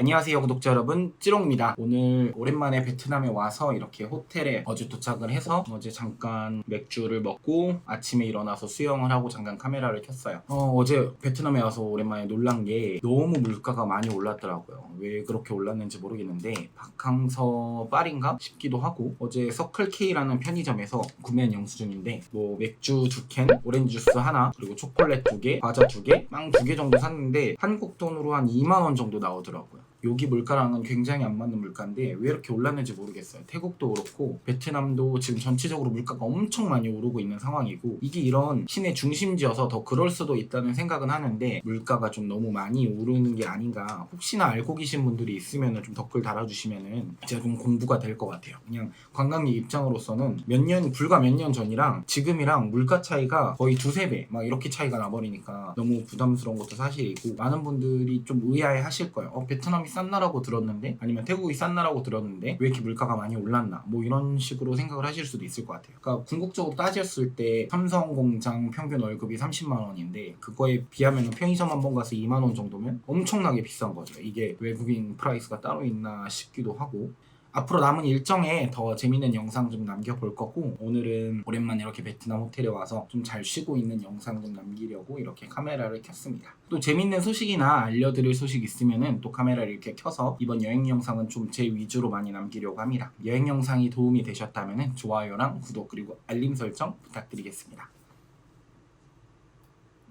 안녕하세요 구독자 여러분. 찌롱입니다. 오늘 오랜만에 베트남에 와서 이렇게 호텔에 어제 도착을 해서 어제 잠깐 맥주를 먹고 아침에 일어나서 수영을 하고 잠깐 카메라를 켰어요. 어, 제 베트남에 와서 오랜만에 놀란 게 너무 물가가 많이 올랐더라고요. 왜 그렇게 올랐는지 모르겠는데 박항서 빨인가? 싶기도 하고 어제 서클K라는 편의점에서 구매한 영수증인데 뭐 맥주 두 캔, 오렌지 주스 하나 그리고 초콜릿 두 개, 과자 두 개, 빵 두 개 정도 샀는데 한국 돈으로 한 2만 원 정도 나오더라고요 여기 물가랑은 굉장히 안 맞는 물가인데 왜 이렇게 올랐는지 모르겠어요. 태국도 그렇고 베트남도 지금 전체적으로 물가가 엄청 많이 오르고 있는 상황이고 이게 이런 시내 중심지여서 더 그럴 수도 있다는 생각은 하는데 물가가 좀 너무 많이 오르는 게 아닌가 혹시나 알고 계신 분들이 있으면 좀 댓글 달아주시면은 제가 좀 공부가 될 것 같아요. 그냥 관광객 입장으로서는 몇 년 불과 몇 년 전이랑 지금이랑 물가 차이가 거의 두세 배 막 이렇게 차이가 나버리니까 너무 부담스러운 것도 사실이고 많은 분들이 좀 의아해 하실 거예요. 어, 베트남이 싼 나라고 들었는데 아니면 태국이 싼 나라고 들었는데 왜 이렇게 물가가 많이 올랐나 뭐 이런 식으로 생각을 하실 수도 있을 것 같아요. 그러니까 궁극적으로 따졌을 때 삼성 공장 평균 월급이 30만 원인데 그거에 비하면 편의점 한 번 가서 2만 원 정도면 엄청나게 비싼 거죠. 이게 외국인 프라이스가 따로 있나 싶기도 하고 앞으로 남은 일정에 더 재밌는 영상 좀 남겨볼 거고 오늘은 오랜만에 이렇게 베트남 호텔에 와서 좀 잘 쉬고 있는 영상 좀 남기려고 이렇게 카메라를 켰습니다. 또 재밌는 소식이나 알려드릴 소식 있으면은 또 카메라를 이렇게 켜서 이번 여행 영상은 좀 제 위주로 많이 남기려고 합니다. 여행 영상이 도움이 되셨다면은 좋아요랑 구독 그리고 알림 설정 부탁드리겠습니다.